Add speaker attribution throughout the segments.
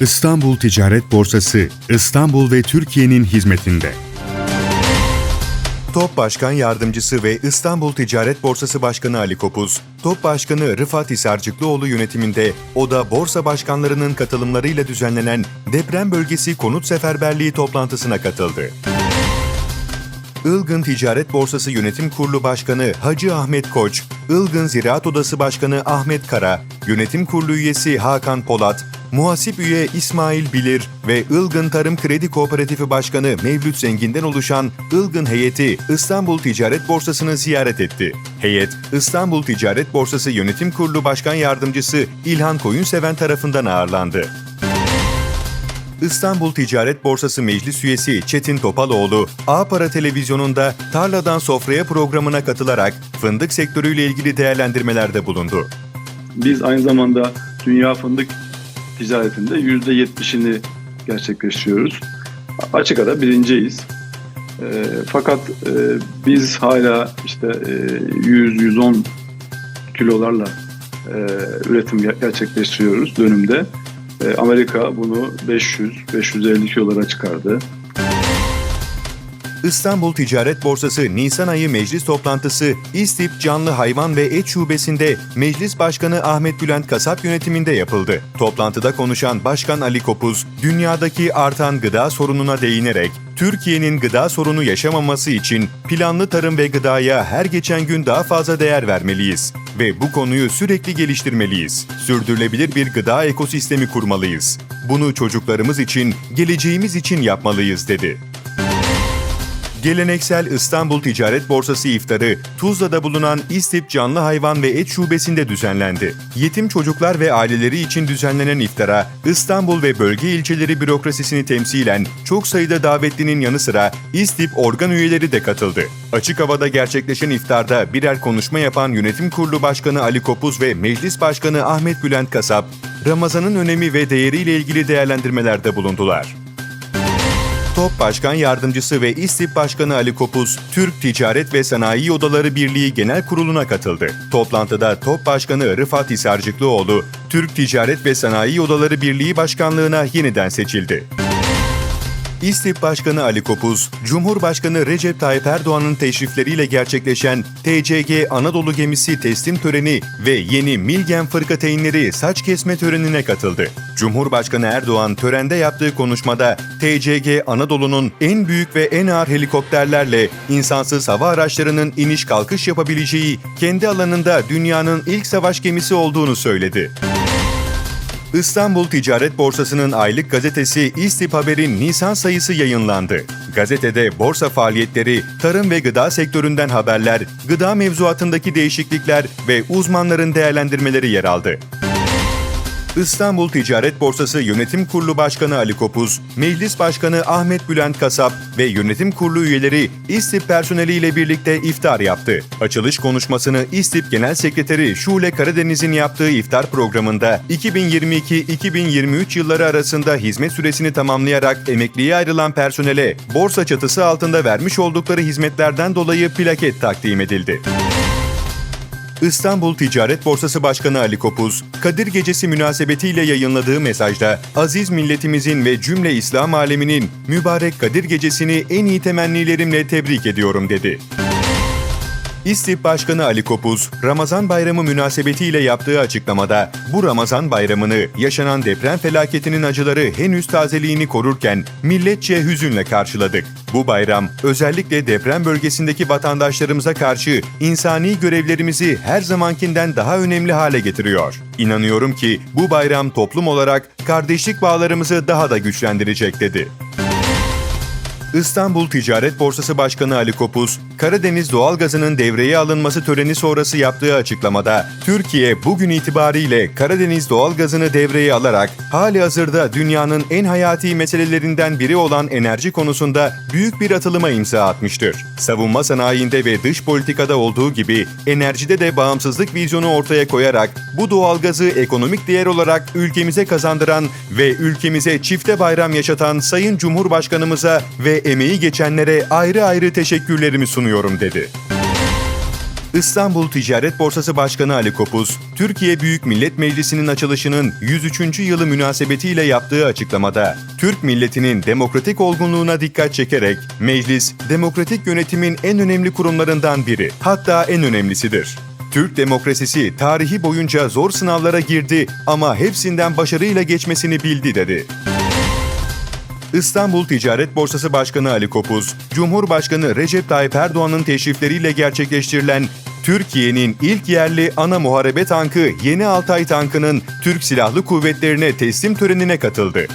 Speaker 1: İstanbul Ticaret Borsası, İstanbul ve Türkiye'nin hizmetinde.
Speaker 2: TOP Başkan Yardımcısı ve İstanbul Ticaret Borsası Başkanı Ali Kopuz, TOP Başkanı Rıfat Hisarcıklıoğlu yönetiminde Oda Borsa Başkanlarının katılımlarıyla düzenlenen Deprem Bölgesi Konut Seferberliği toplantısına katıldı. Ilgın Ticaret Borsası Yönetim Kurulu Başkanı Hacı Ahmet Koç, Ilgın Ziraat Odası Başkanı Ahmet Kara, Yönetim Kurulu üyesi Hakan Polat, Muhasip üye İsmail Bilir ve Ilgın Tarım Kredi Kooperatifi Başkanı Mevlüt Zengin'den oluşan Ilgın heyeti İstanbul Ticaret Borsası'nı ziyaret etti. Heyet, İstanbul Ticaret Borsası Yönetim Kurulu Başkan Yardımcısı İlhan Koyunseven tarafından ağırlandı. İstanbul Ticaret Borsası Meclis Üyesi Çetin Topaloğlu, A Para Televizyonu'nda Tarladan Sofraya programına katılarak fındık sektörüyle ilgili değerlendirmelerde bulundu.
Speaker 3: Biz aynı zamanda dünya fındık ticaretinde %70'ini gerçekleştiriyoruz. Açık ara birinciyiz. E, fakat e, biz hala işte e, 100-110 kilolarla e, üretim ger- gerçekleştiriyoruz dönümde. E, Amerika bunu 500-550 kilolara çıkardı.
Speaker 2: İstanbul Ticaret Borsası Nisan ayı meclis toplantısı İstip Canlı Hayvan ve Et Şubesi'nde Meclis Başkanı Ahmet Bülent Kasap yönetiminde yapıldı. Toplantıda konuşan Başkan Ali Kopuz, dünyadaki artan gıda sorununa değinerek Türkiye'nin gıda sorunu yaşamaması için planlı tarım ve gıdaya her geçen gün daha fazla değer vermeliyiz ve bu konuyu sürekli geliştirmeliyiz. Sürdürülebilir bir gıda ekosistemi kurmalıyız. Bunu çocuklarımız için, geleceğimiz için yapmalıyız dedi. Geleneksel İstanbul Ticaret Borsası iftarı Tuzla'da bulunan İstip Canlı Hayvan ve Et Şubesi'nde düzenlendi. Yetim çocuklar ve aileleri için düzenlenen iftara İstanbul ve bölge ilçeleri bürokrasisini temsilen çok sayıda davetlinin yanı sıra İstip organ üyeleri de katıldı. Açık havada gerçekleşen iftarda birer konuşma yapan Yönetim Kurulu Başkanı Ali Kopuz ve Meclis Başkanı Ahmet Bülent Kasap, Ramazan'ın önemi ve değeriyle ilgili değerlendirmelerde bulundular. TOP Başkan Yardımcısı ve İstip Başkanı Ali Kopuz, Türk Ticaret ve Sanayi Odaları Birliği Genel Kurulu'na katıldı. Toplantıda TOP Başkanı Rıfat Hisarcıklıoğlu, Türk Ticaret ve Sanayi Odaları Birliği Başkanlığına yeniden seçildi. İstip Başkanı Ali Kopuz, Cumhurbaşkanı Recep Tayyip Erdoğan'ın teşrifleriyle gerçekleşen TCG Anadolu gemisi teslim töreni ve yeni Milgen fırkateynleri saç kesme törenine katıldı. Cumhurbaşkanı Erdoğan törende yaptığı konuşmada TCG Anadolu'nun en büyük ve en ağır helikopterlerle insansız hava araçlarının iniş kalkış yapabileceği kendi alanında dünyanın ilk savaş gemisi olduğunu söyledi. İstanbul Ticaret Borsası'nın aylık gazetesi İstip Haber'in Nisan sayısı yayınlandı. Gazetede borsa faaliyetleri, tarım ve gıda sektöründen haberler, gıda mevzuatındaki değişiklikler ve uzmanların değerlendirmeleri yer aldı. İstanbul Ticaret Borsası Yönetim Kurulu Başkanı Ali Kopuz, Meclis Başkanı Ahmet Bülent Kasap ve yönetim kurulu üyeleri İstip personeliyle birlikte iftar yaptı. Açılış konuşmasını İstip Genel Sekreteri Şule Karadeniz'in yaptığı iftar programında 2022-2023 yılları arasında hizmet süresini tamamlayarak emekliye ayrılan personele borsa çatısı altında vermiş oldukları hizmetlerden dolayı plaket takdim edildi. İstanbul Ticaret Borsası Başkanı Ali Kopuz, Kadir Gecesi münasebetiyle yayınladığı mesajda aziz milletimizin ve cümle İslam aleminin mübarek Kadir Gecesi'ni en iyi temennilerimle tebrik ediyorum dedi. İstip Başkanı Ali Kopuz, Ramazan Bayramı münasebetiyle yaptığı açıklamada bu Ramazan Bayramı'nı yaşanan deprem felaketinin acıları henüz tazeliğini korurken milletçe hüzünle karşıladık. Bu bayram özellikle deprem bölgesindeki vatandaşlarımıza karşı insani görevlerimizi her zamankinden daha önemli hale getiriyor. İnanıyorum ki bu bayram toplum olarak kardeşlik bağlarımızı daha da güçlendirecek dedi. İstanbul Ticaret Borsası Başkanı Ali Kopuz, Karadeniz doğalgazının devreye alınması töreni sonrası yaptığı açıklamada, Türkiye bugün itibariyle Karadeniz doğalgazını devreye alarak hali hazırda dünyanın en hayati meselelerinden biri olan enerji konusunda büyük bir atılıma imza atmıştır. Savunma sanayinde ve dış politikada olduğu gibi enerjide de bağımsızlık vizyonu ortaya koyarak bu doğalgazı ekonomik değer olarak ülkemize kazandıran ve ülkemize çifte bayram yaşatan Sayın Cumhurbaşkanımıza ve emeği geçenlere ayrı ayrı teşekkürlerimi sunuyorum dedi. İstanbul Ticaret Borsası Başkanı Ali Kopuz, Türkiye Büyük Millet Meclisi'nin açılışının 103. yılı münasebetiyle yaptığı açıklamada, Türk milletinin demokratik olgunluğuna dikkat çekerek, meclis, demokratik yönetimin en önemli kurumlarından biri, hatta en önemlisidir. Türk demokrasisi tarihi boyunca zor sınavlara girdi ama hepsinden başarıyla geçmesini bildi dedi. İstanbul Ticaret Borsası Başkanı Ali Kopuz, Cumhurbaşkanı Recep Tayyip Erdoğan'ın teşrifleriyle gerçekleştirilen Türkiye'nin ilk yerli ana muharebe tankı Yeni Altay tankının Türk Silahlı Kuvvetlerine teslim törenine katıldı.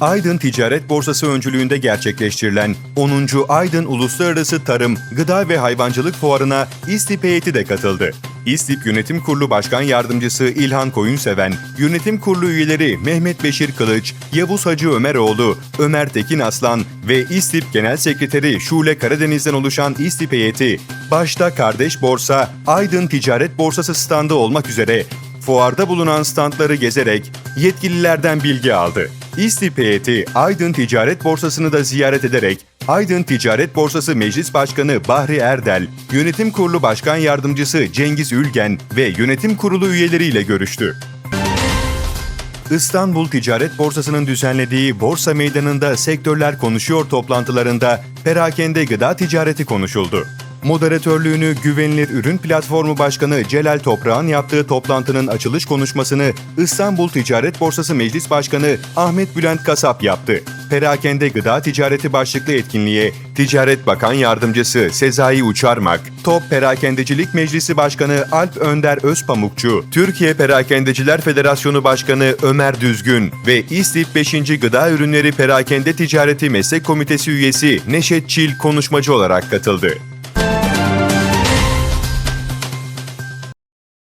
Speaker 2: Aydın Ticaret Borsası öncülüğünde gerçekleştirilen 10. Aydın Uluslararası Tarım, Gıda ve Hayvancılık Fuarı'na İSTİP heyeti de katıldı. İSTİP Yönetim Kurulu Başkan Yardımcısı İlhan Koyunseven, Yönetim Kurulu üyeleri Mehmet Beşir Kılıç, Yavuz Hacı Ömeroğlu, Ömer Tekin Aslan ve İSTİP Genel Sekreteri Şule Karadeniz'den oluşan İSTİP heyeti, başta kardeş borsa Aydın Ticaret Borsası standı olmak üzere fuarda bulunan standları gezerek yetkililerden bilgi aldı. İSTİP heyeti Aydın Ticaret Borsası'nı da ziyaret ederek Aydın Ticaret Borsası Meclis Başkanı Bahri Erdel, Yönetim Kurulu Başkan Yardımcısı Cengiz Ülgen ve Yönetim Kurulu üyeleriyle görüştü. İstanbul Ticaret Borsası'nın düzenlediği Borsa Meydanı'nda sektörler konuşuyor toplantılarında perakende gıda ticareti konuşuldu. Moderatörlüğünü Güvenilir Ürün Platformu Başkanı Celal Toprağ'ın yaptığı toplantının açılış konuşmasını İstanbul Ticaret Borsası Meclis Başkanı Ahmet Bülent Kasap yaptı. Perakende Gıda Ticareti başlıklı etkinliğe Ticaret Bakan Yardımcısı Sezai Uçarmak, Top Perakendecilik Meclisi Başkanı Alp Önder Özpamukçu, Türkiye Perakendeciler Federasyonu Başkanı Ömer Düzgün ve İSTİP 5. Gıda Ürünleri Perakende Ticareti Meslek Komitesi üyesi Neşet Çil konuşmacı olarak katıldı.